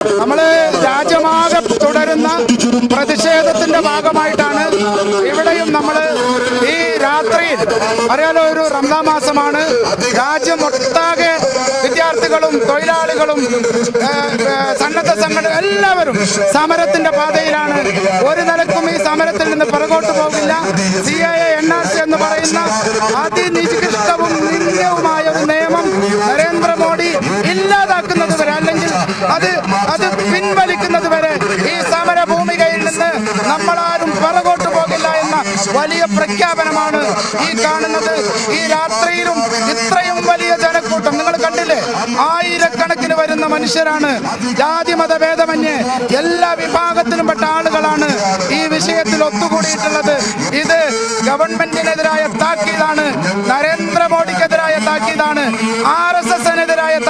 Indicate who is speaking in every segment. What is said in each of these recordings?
Speaker 1: നമ്മൾ രാജ്യമാകെ തുടരുന്ന പ്രതിഷേധത്തിന്റെ ഭാഗമായിട്ടാണ് ഇവിടെയും നമ്മൾ ഈ രാത്രിയിൽ അറിയാലോ ഒരു റംസാ മാസമാണ്. രാജ്യം ഒട്ടാകെ വിദ്യാർത്ഥികളും തൊഴിലാളികളും സന്നദ്ധ സംഘടന എല്ലാവരും സമരത്തിന്റെ പാതയിലാണ്. ഒരു നിലക്കും ഈ സമരത്തിൽ നിന്ന് പിറകോട്ട് പോകില്ല സി എൻ ആർ സി എന്ന് പറയുന്ന അതിനികൃഷ്ടവും നിന്ദ്യവുമായ ഒരു നിയമം നരേന്ദ്രമോദി ഇല്ലാതാക്കുന്നത് വരെ അല്ലെങ്കിൽ അത് അത് പിൻവലിക്കുന്നത് വരെ ഈ സമര ഭൂമികയിൽ നിന്ന് നമ്മളാരും പിറകോട്ട് പോകില്ല എന്ന വലിയ പ്രഖ്യാപനമാണ് ഈ കാണുന്നത്. ഈ രാത്രിയിലും ഇത്രയും വലിയ ജനക്കൂട്ടം നിങ്ങൾ കണ്ടില്ലേ? ആയിരക്കണക്കിന് വരുന്ന മനുഷ്യരാണ്. ജാതി മതഭേദമന്യേ എല്ലാ വിഭാഗത്തിലും പെട്ട ആളുകളാണ് ഈ വിഷയത്തിൽ ഒത്തുകൂടിയിട്ടുള്ളത്. ഇത് ഗവൺമെന്റിനെതിരായ താക്കീതാണ് നരേന്ദ്രമോദിക്കെതിരായ താക്കീതാണ്. ആർ എസ്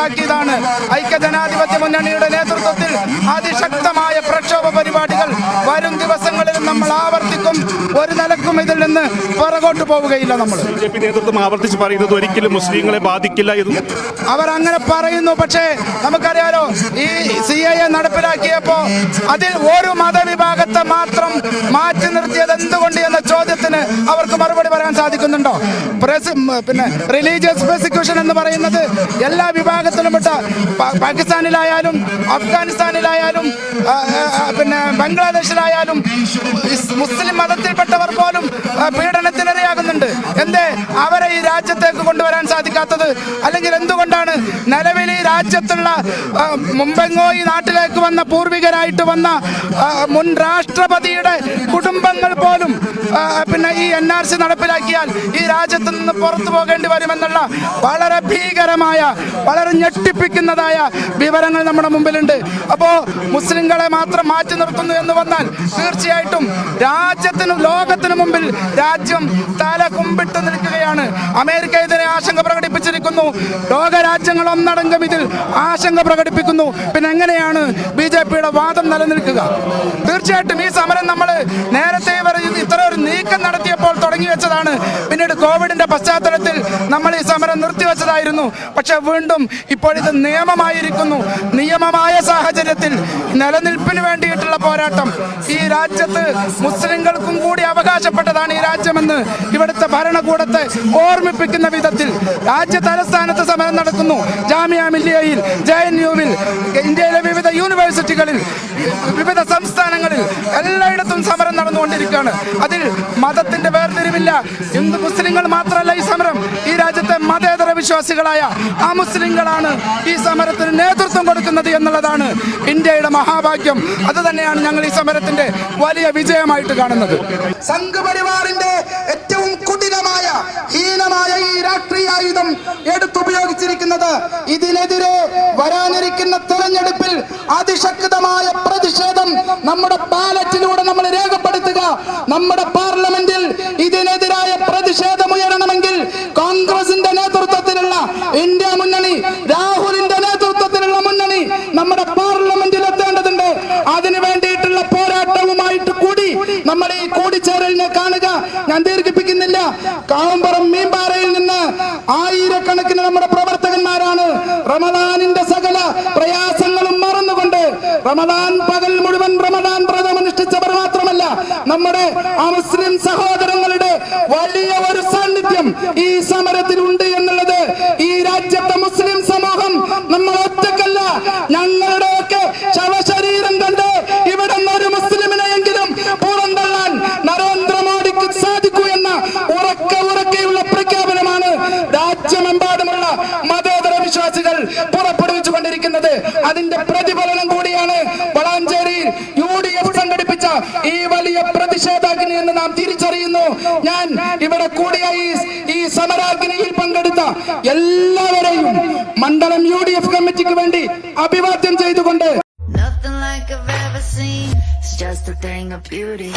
Speaker 1: താക്കീതാണ് ഐക്യജനാധിപത്യ മുന്നണിയുടെ നേതൃത്വത്തിൽ അതിശക്തമായ പ്രക്ഷോഭ പരിപാടികൾ വരും ദിവസങ്ങളിലും നമ്മൾ ആവർത്തിക്കും ഒരു നിലക്കും ഇതിൽ നിന്ന് പുറകോട്ട് പോവുകയില്ല നമ്മൾ.
Speaker 2: ബി ജെ പി നേതൃത്വം ആവർത്തിച്ച് പറയുന്നത് ഒരിക്കലും മുസ്ലിങ്ങളെ ബാധിക്കില്ല എന്ന്.
Speaker 1: അവർ അങ്ങനെ പറയുന്നു പക്ഷേ നമുക്കറിയാലോ ഈ സി ഐ എ നടപ്പിലാക്കിയപ്പോ അതിൽ ഒരു മതവിഭാഗത്തെ മാത്രം മാറ്റി നിർത്തിയത് എന്തുകൊണ്ട് എന്ന ചോദ്യത്തിന് അവർക്ക് മറുപടി പറയാൻ സാധിക്കുന്നുണ്ടോ? പ്രസ് പിന്നെ റിലീജിയസ് പ്രോസിക്യൂഷൻ എന്ന് പറയുന്നത് എല്ലാ വിഭാഗത്തിലും പെട്ട പാകിസ്ഥാനിലായാലും അഫ്ഗാനിസ്ഥാനിലായാലും പിന്നെ ബംഗ്ലാദേശിലായാലും മുസ്ലിം മതത്തിൽപ്പെട്ടവർ പോലും പീഡനത്തിനിരയാകുന്നുണ്ട്. എന്തേ? അവരെ ഈ രാജ്യത്തേക്ക് കൊണ്ടുവരാൻ സാധിക്കാത്തത്? അല്ലെങ്കിൽ എന്തുകൊണ്ടാണ് നിലവിൽ ഈ രാജ്യത്തുള്ള മുമ്പെങ്ങോ ഈ നാട്ടിലേക്ക് വന്ന പൂർവികരായിട്ട് വന്ന മുൻ രാഷ്ട്രപതിയുടെ കുടുംബങ്ങൾ പോലും പിന്നെ ഈ എൻ ആർ സി നടപ്പിലാക്കിയാൽ ഈ രാജ്യത്ത് നിന്ന് പുറത്തു പോകേണ്ടി വരുമെന്നുള്ള വളരെ ഭീകരമായ വളരെ ഞെട്ടിപ്പിക്കുന്നതായ വിവരങ്ങൾ നമ്മുടെ മുമ്പിലുണ്ട്. അപ്പോ മുസ്ലിങ്ങളെ മാത്രം മാറ്റി നിർത്തുന്നു എന്ന് വന്നാൽ തീർച്ചയായിട്ടും രാജ്യത്തിനും ലോകത്തിനു മുമ്പിൽ രാജ്യം തല കുമ്പിട്ട് നിൽക്കുകയാണ്. അമേരിക്ക ഇതിനെ ആശങ്ക പ്രകടിപ്പിച്ചിരിക്കുന്നു. ലോക രാജ്യങ്ങൾ ഒന്നടങ്കം ഇതിൽ ആശങ്ക പ്രകടിപ്പിക്കുന്നു. പിന്നെ എങ്ങനെയാണ് ബി ജെ പിയുടെ വാദം നിലനിൽക്കുക? തീർച്ചയായിട്ടും ഈ സമരം നമ്മൾ നേരത്തെ ഇവർ ഇത് ഇത്ര ഒരു നീക്കം നടത്തിയപ്പോൾ തുടങ്ങി വെച്ചതാണ്. പിന്നീട് കോവിഡിന്റെ പശ്ചാത്തലത്തിൽ നമ്മൾ ഈ സമരം നിർത്തിവെച്ചതായിരുന്നു. പക്ഷെ വീണ്ടും ഇപ്പോൾ ഇത് നിയമമായിരിക്കുന്നു. നിയമമായ സാഹചര്യത്തിൽ നിലനിൽപ്പിന് വേണ്ടിയിട്ടുള്ള പോരാട്ടം ഈ രാജ്യത്ത് മുസ്ലിങ്ങൾക്കും കൂടി അവകാശപ്പെട്ടതാണ് ഈ രാജ്യമെന്ന് ഇവിടുത്തെ ഭരണകൂടത്തെ ഓർമ്മിപ്പിക്കുന്ന വിധത്തിൽ രാജ്യ തലസ്ഥാനത്ത് സമരം നടക്കുന്നു. ജാമിയ മില്ലിയയിൽ ജെ എൻ യുവിൽ ഇന്ത്യയിലെ വിവിധ യൂണിവേഴ്സിറ്റികളിൽ നടന്നുകൊണ്ടിരിക്കുകയാണ്. അതിൽ മതത്തിന്റെ വേർതിരിവില്ല. ഹിന്ദു മുസ്ലിങ്ങൾ മാത്രമല്ല ഈ സമരം. ഈ രാജ്യത്തെ മതേതര വിശ്വാസികളായ ആ മുസ്ലിങ്ങളാണ് ഈ സമരത്തിന് നേതൃത്വം കൊടുക്കുന്നത് എന്നുള്ളതാണ് ഇന്ത്യയുടെ മഹാഭാഗ്യം. അത് തന്നെയാണ് ഞങ്ങൾ ഈ സമരത്തിന്റെ വലിയ വിജയമായിട്ട് കാണുന്നത്.
Speaker 3: സംഘപരിവാറിന്റെ ഏറ്റവും കുടിലമായ ഹീനമായ ഈ രാഷ്ട്രീയായുധം എടുത്തുപയോഗിച്ചിരിക്കുന്നത് ഇതിനെതിരെ വരാനിരിക്കുന്ന തെരഞ്ഞെടുപ്പിൽ അതിശക്തമായ പ്രതിഷേധം നമ്മുടെ പാലറ്റിലൂടെ നമ്മൾ രേഖപ്പെടുത്തുക നമ്മുടെ പാർലമെന്റിൽ ഇതിനെതിരായ പ്രതിഷേധം ഉയരണമെങ്കിൽ കോൺഗ്രസിന്റെ നേതൃത്വത്തിലുള്ള ഇന്ത്യ മുന്നണി രാഹുലിന്റെ നേതൃത്വത്തിലുള്ള മുന്നണി നമ്മുടെ പാർലമെന്റിൽ എത്തേണ്ടതുണ്ട്. അതിനു വേണ്ടിയിട്ടുള്ള പോരാട്ടവുമായിട്ട് കൂടി നമ്മൾ ഈ കൂടിച്ചേരലിനെ കാണുക. ഞാൻ ദീർഘിപ്പിക്കുന്നില്ല. കാവമ്പറം മീൻപാറയിൽ നിന്ന് ആയിരക്കണക്കിന് നമ്മുടെ പ്രവർത്തകന്മാരാണ് റമദാനിന്റെ സകല പ്രയാസങ്ങളും മറന്നുകൊണ്ട് റമദാൻ പകൽ മുഴുവൻ റമദാൻ വ്രതം അനുഷ്ഠിച്ചവർ മാത്രമല്ല നമ്മുടെ ആ മുസ്ലിം സഹോദരങ്ങളുടെ വലിയ ഒരു സാന്നിധ്യം ഈ സമരത്തിൽ ഉണ്ട് എന്നുള്ളത് ഈ രാജ്യത്തെ മുസ്ലിം സമൂഹം നമ്മൾ ഒറ്റക്കല്ല ഞങ്ങളുടെയൊക്കെ ശവശരീരം കണ്ട് ഇവിടെ ഒരു മുസ്ലിമിനെയെങ്കിലും പുറന്തള്ളാൻ നരേന്ദ്രമോദിക്ക് സാധിക്കൂ എന്ന ഉറക്ക ഉറക്കെയുള്ള പ്രഖ്യാപനമാണ് രാജ്യമെമ്പാടുമുള്ള മതേതര വിശ്വാസികൾ പുറപ്പെടുവിച്ചു കൊണ്ടിരിക്കുന്നത് അതിന്റെ പ്രതിഫലനം കൂടിയാണ് വളാഞ്ചേരിയിൽ യു ഡി എഫ് സംഘടിപ്പിച്ച ഈ വലിയ പ്രതിഷേധാഗ്നി എന്ന് നാം തിരിച്ചറിയുന്നു ഞാൻ ഇവിടെ കൂടിയ ഈ സമരാഗ്നിയിൽ പങ്കെടുത്ത എല്ലാവരെയും മണ്ഡലം യു ഡി എഫ് കമ്മിറ്റിക്ക് വേണ്ടി അഭിവാദ്യം ചെയ്തുകൊണ്ട് just a thing of beauty.